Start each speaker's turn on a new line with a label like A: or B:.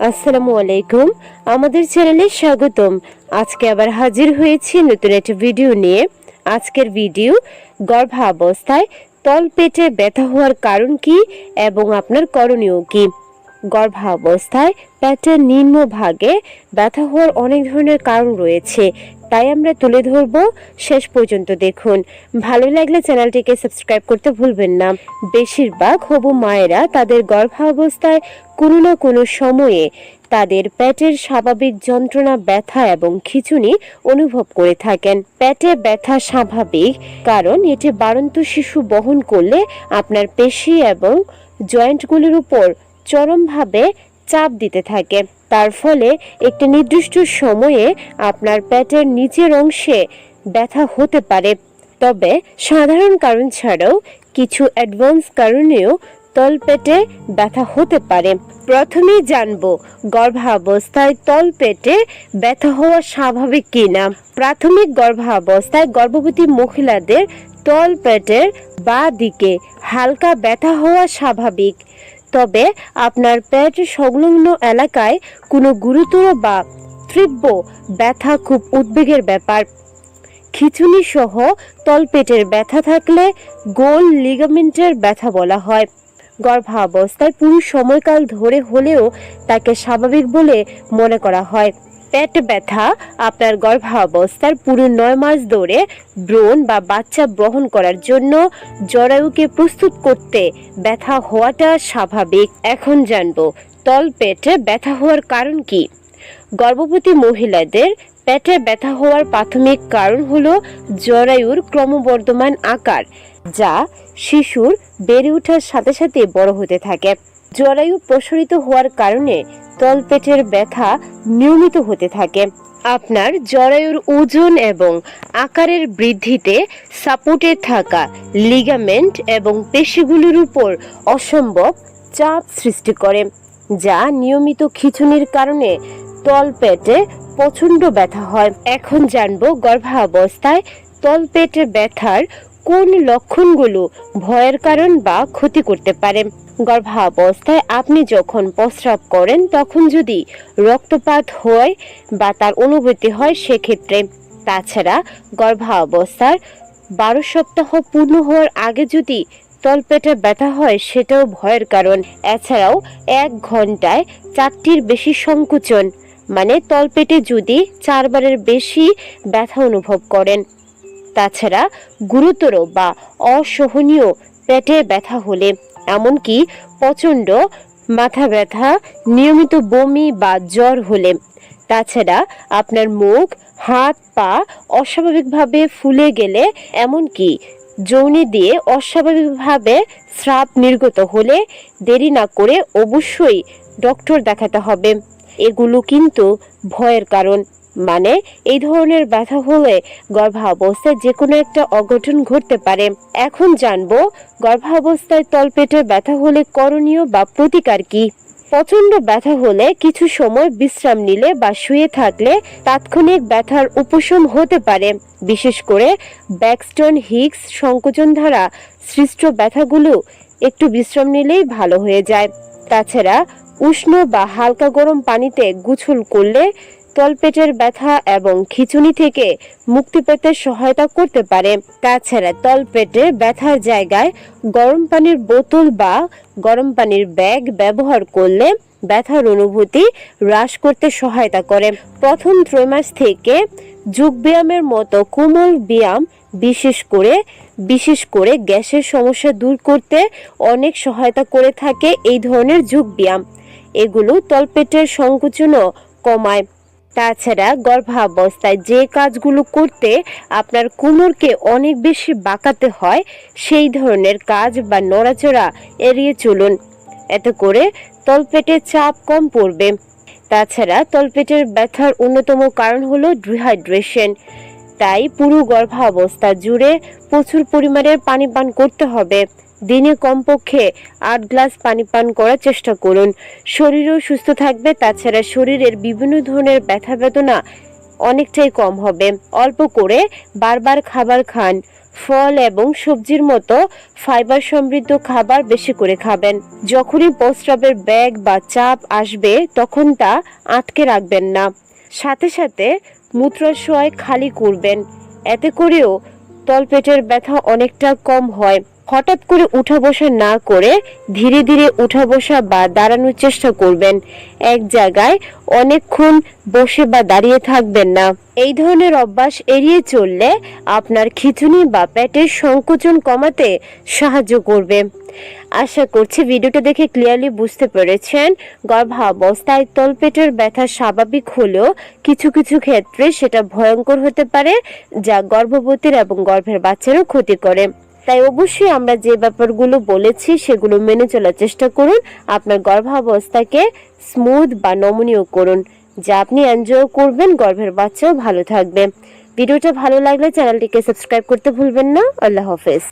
A: আসসালামু আলাইকুম। আমাদের চ্যানেলে স্বাগতম। আজকে আবার হাজির হয়েছি নতুন একটা ভিডিও নিয়ে। আজকের ভিডিও, গর্ভাবস্থায় তল পেটে ব্যথা হওয়ার কারণ কি এবং আপনার করণীয় কি? গর্ভাবস্থায় পেটের নিম্ন ভাগে ব্যথা হওয়ার অনেক ধরনের কারণ রয়েছে। তাই আমরা তুলে ধরব শেষ পর্যন্ত দেখুন। ভালো লাগলে চ্যানেলটিকে সাবস্ক্রাইব করতে ভুলবেন না। বেশিরভাগ হবু মায়েরা তাদের গর্ভাবস্থায় কোনো না কোনো সময়ে তাদের পেটের স্বাভাবিক যন্ত্রণা, ব্যথা এবং খিচুনি অনুভব করে থাকেন। পেটে ব্যথা স্বাভাবিক, কারণ এটি বাড়ন্ত শিশু বহন করলে আপনার পেশি এবং জয়েন্টগুলির উপর চরমভাবে চাপ দিতে থাকে। তার ফলে একটি নির্দিষ্ট সময়ে আপনার পেটের নিচের অংশে ব্যথা হতে পারে। তবে সাধারণ কারণ ছাড়াও কিছু অ্যাডভান্স কারণেও তলপেটে ব্যথা হতে পারে। প্রথমেই জানব গর্ভাবস্থায় তলপেটে ব্যথা হওয়া স্বাভাবিক কিনা। প্রাথমিক গর্ভাবস্থায় গর্ভবতী মহিলাদের তলপেটের বা দিকে হালকা ব্যথা হওয়া স্বাভাবিক। তবে আপনার পেট সংলগ্ন এলাকায় কোনো গুরুতর বা তীব্র ব্যথা খুব উদ্বেগের ব্যাপার। খিচুনি সহ তলপেটের ব্যথা থাকলে গোল লিগামেন্টের ব্যথা বলা হয়। গর্ভাবস্থায় পুরুষ সময়কাল ধরে হলেও তাকে স্বাভাবিক বলে মনে করা হয়। পেট ব্যথা, আপনার গর্ভাবস্থার পুরো নয় মাস ধরে ব্রণ বা বাচ্চা বহন করার জন্য জরায়ুকে প্রস্তুত করতে ব্যথা হওয়াটা স্বাভাবিক। এখন জানব, তল পেটে ব্যথা হওয়ার কারণ কি? গর্ভবতী মহিলাদের পেটে ব্যথা হওয়ার প্রাথমিক কারণ হলো জরায়ুর ক্রমবর্ধমান আকার, যা শিশুর বেড়ে ওঠার সাথে সাথে বড় হতে থাকে। জরায়ু প্রসারিত হওয়ার কারণে তলপেটের ব্যথা নিয়মিত হতে থাকে। আপনার জরায়ুর ওজন এবং আকারের বৃদ্ধিতে সাপোর্টে থাকা লিগামেন্ট এবং পেশিগুলির উপর অসম্ভব চাপ সৃষ্টি করে, যা নিয়মিত খিঁচুনির কারণে তলপেটে প্রচণ্ড ব্যথা হয়। এখন জানব গর্ভাবস্থায় তলপেটে ব্যথার কোন লক্ষণগুলো ভয়ের কারণ বা ক্ষতি করতে পারে? গর্ভাবস্থায় আপনি যখন প্রস্রাব করেন, তখন যদি রক্তপাত হয় বা তার অনুভূতি হয়, সেক্ষেত্রে তাছাড়া গর্ভাবস্থার বারো সপ্তাহ পূর্ণ হওয়ার আগে যদি তলপেটে ব্যথা হয়, সেটাও ভয়ের কারণ। এছাড়াও এক ঘন্টায় চারটির বেশি সংকুচন মানে তলপেটে যদি চারবারের বেশি ব্যথা অনুভব করেন। তাছাড়া গুরুতর বা অসহনীয় পেটে ব্যথা হলে, এমনকি প্রচণ্ড মাথা ব্যথা, নিয়মিত বমি বা জ্বর হলে। তাছাড়া আপনার মুখ, হাত, পা অস্বাভাবিকভাবে ফুলে গেলে, এমনকি যৌনি দিয়ে অস্বাভাবিকভাবে স্রাব নির্গত হলে দেরি না করে অবশ্যই ডক্টর দেখাতে হবে। এগুলো কিন্তু ভয়ের কারণ। মানে এই ধরনের ব্যথা হলে গর্ভাবস্থায় যে কোনো একটা অঘটন ঘটতে পারে। এখন জানব, গর্ভাবস্থায় তলপেটে ব্যথা হলে করণীয় বা প্রতিকার কি? প্রচণ্ড ব্যথা হলে কিছু সময় বিশ্রাম নিলে বা শুয়ে থাকলে তাৎক্ষণিক ব্যথার উপশম হতে পারে। বিশেষ করে ব্যাকস্টন হিক্স সংকোচন দ্বারা সৃষ্ট ব্যথাগুলো একটু বিশ্রাম নিলেই ভালো হয়ে যায়। তাছাড়া উষ্ণ বা হালকা গরম পানিতে গুছল করলে তলপেটের ব্যথা এবং খিচুনি থেকে মুক্তি পেতে সহায়তা করতে পারে। তাছাড়া তলপেটে ব্যথার জায়গায় গরম পানির বোতল বা গরম পানির ব্যাগ ব্যবহার করলে ব্যথার অনুভূতি হ্রাস করতে সহায়তা করে। প্রথম ত্রৈমাস থেকে যোগ ব্যায়ামের মতো কোমল ব্যায়াম বিশেষ করে বিশেষ করে গ্যাসের সমস্যা দূর করতে অনেক সহায়তা করে থাকে এই ধরনের যোগ ব্যায়াম। এগুলো তলপেটের সংকোচনও কমায়। তাছাড়া গর্ভাবস্থায় যে কাজগুলো করতে আপনার কোমরকে অনেক বেশি বাঁকাতে হয়, সেই ধরনের কাজ বা নড়াচড়া এড়িয়ে চলুন। এতে করে তলপেটে চাপ কম পড়বে। তাছাড়া তলপেটের ব্যথার অন্যতম কারণ হলো ডিহাইড্রেশন তাই পুরো গর্ভাবস্থা জুড়ে প্রচুর পরিমাণের পানি পান করতে হবে। দিনে কমপক্ষে আট গ্লাস পানি পান করার চেষ্টা করুন। শরীরও সুস্থ থাকবে, তাছাড়া শরীরের বিভিন্ন ধরনের ব্যথা বেদনা অনেকটাই কম হবে। অল্প করে বারবার খাবার খান। ফল এবং সবজির মতো ফাইবার সমৃদ্ধ খাবার বেশি করে খাবেন। যখনই প্রস্রাবের ব্যাগ বা চাপ আসবে, তখন তা আটকে রাখবেন না। সাথে সাথে মূত্রাশয় খালি করবেন। এতে করেও তলপেটের ব্যথা অনেকটা কম হয়। হঠাৎ করে উঠা বসা না করে ধীরে ধীরে উঠা বসা বা দাঁড়ানোর চেষ্টা করবেন। এক জায়গায় অনেকক্ষণ বসে বা দাঁড়িয়ে থাকবেন না। এই ধরনের অভ্যাস এড়িয়ে চললে আপনার খিচুনি বা পেটের সংকোচন কমাতে সাহায্য করবে। আশা করছি ভিডিওটা দেখে ক্লিয়ারলি বুঝতে পেরেছেন। গর্ভাবস্থায় তলপেটের ব্যথা স্বাভাবিক হলেও কিছু কিছু ক্ষেত্রে সেটা ভয়ঙ্কর হতে পারে, যা গর্ভবতীর এবং গর্ভের বাচ্চারও ক্ষতি করে। তাই অবশ্যই আমরা যে ব্যাপারগুলো বলেছি সেগুলো মেনে চলার চেষ্টা করুন। আপনার গর্ভাবস্থাকে স্মুথ বা নমনীয় করুন। যা আপনি এনজয় করবেন, গর্ভের বাচ্চাও ভালো থাকবে। ভিডিওটা ভালো লাগলে চ্যানেলটিকে সাবস্ক্রাইব করতে ভুলবেন না। আল্লাহ হাফেজ।